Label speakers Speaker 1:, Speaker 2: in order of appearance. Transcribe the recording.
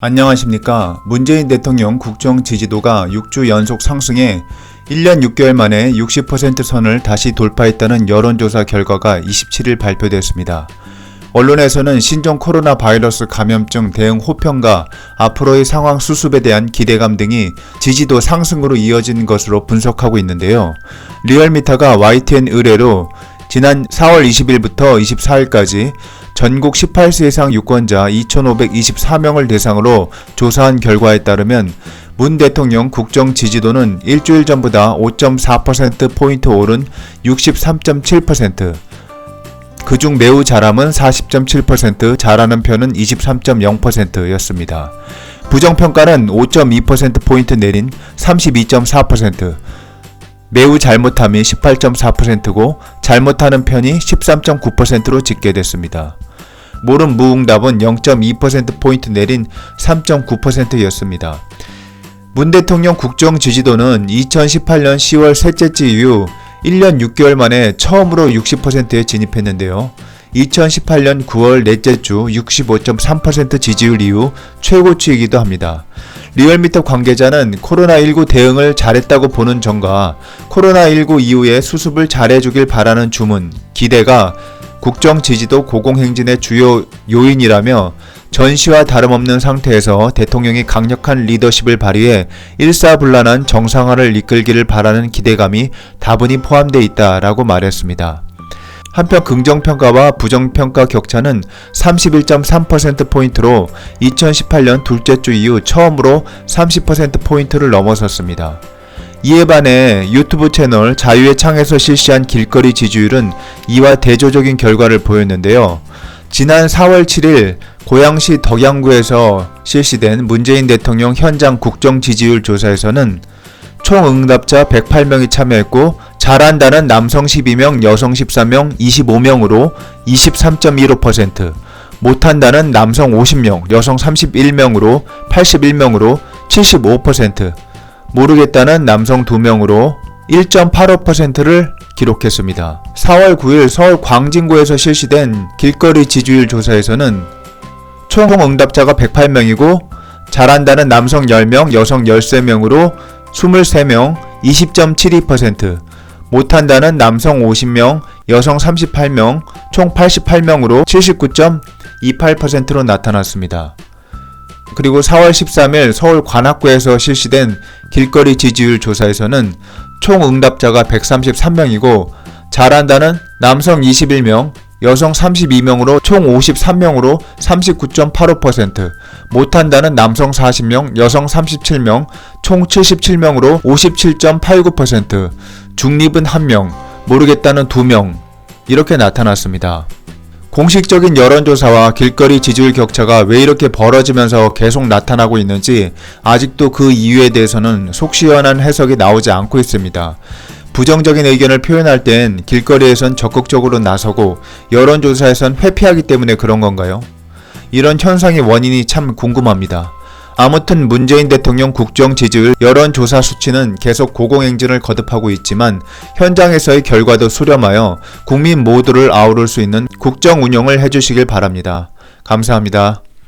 Speaker 1: 안녕하십니까. 문재인 대통령 국정 지지도가 6주 연속 상승해 1년 6개월 만에 60% 선을 다시 돌파했다는 여론조사 결과가 27일 발표됐습니다. 언론에서는 신종 코로나 바이러스 감염증 대응 호평과 앞으로의 상황 수습에 대한 기대감 등이 지지도 상승으로 이어진 것으로 분석하고 있는데요. 리얼미터가 YTN 의뢰로 지난 4월 20일부터 24일까지 전국 18세 이상 유권자 2,524명을 대상으로 조사한 결과에 따르면 문 대통령 국정 지지도는 일주일 전보다 5.4%포인트 오른 63.7%, 그중 매우 잘함은 40.7%, 잘하는 편은 23.0%였습니다. 부정평가는 5.2%포인트 내린 32.4%, 매우 잘못함이 18.4%고 잘못하는 편이 13.9%로 집계됐습니다. 모름 무응답은 0.2%포인트 내린 3.9%였습니다. 문 대통령 국정 지지도는 2018년 10월 셋째 주 이후 1년 6개월 만에 처음으로 60%에 진입했는데요. 2018년 9월 넷째 주 65.3% 지지율 이후 최고치이기도 합니다. 리얼미터 관계자는 코로나19 대응을 잘했다고 보는 점과 코로나19 이후에 수습을 잘해주길 바라는 주문, 기대가 국정 지지도 고공행진의 주요 요인이라며 전시와 다름없는 상태에서 대통령이 강력한 리더십을 발휘해 일사불란한 정상화를 이끌기를 바라는 기대감이 다분히 포함되어 있다라고 말했습니다. 한편 긍정평가와 부정평가 격차는 31.3%포인트로 2018년 둘째 주 이후 처음으로 30%포인트를 넘어섰습니다. 이에 반해 유튜브 채널 자유의 창에서 실시한 길거리 지지율은 이와 대조적인 결과를 보였는데요. 지난 4월 7일 고양시 덕양구에서 실시된 문재인 대통령 현장 국정 지지율 조사에서는 총 응답자 108명이 참여했고 잘한다는 남성 12명, 여성 13명, 25명으로 23.15%, 못한다는 남성 50명, 여성 31명으로 81명으로 75%, 모르겠다는 남성 2명으로 1.85%를 기록했습니다. 4월 9일 서울 광진구에서 실시된 길거리 지지율 조사에서는 총 응답자가 108명이고 잘한다는 남성 10명, 여성 13명으로 23명, 20.72%, 못한다는 남성 50명, 여성 38명, 총 88명으로 79.28%로 나타났습니다. 그리고 4월 13일 서울 관악구에서 실시된 길거리 지지율 조사에서는 총 응답자가 133명이고 잘한다는 남성 21명, 여성 32명으로 총 53명으로 39.85%, 못한다는 남성 40명, 여성 37명, 총 77명으로 57.89%, 중립은 1명, 모르겠다는 2명, 이렇게 나타났습니다. 공식적인 여론조사와 길거리 지지율 격차가 왜 이렇게 벌어지면서 계속 나타나고 있는지 아직도 그 이유에 대해서는 속 시원한 해석이 나오지 않고 있습니다. 부정적인 의견을 표현할 땐 길거리에선 적극적으로 나서고 여론조사에선 회피하기 때문에 그런 건가요? 이런 현상의 원인이 참 궁금합니다. 아무튼 문재인 대통령 국정 지지율 여론조사 수치는 계속 고공행진을 거듭하고 있지만 현장에서의 결과도 수렴하여 국민 모두를 아우를 수 있는 국정 운영을 해주시길 바랍니다. 감사합니다.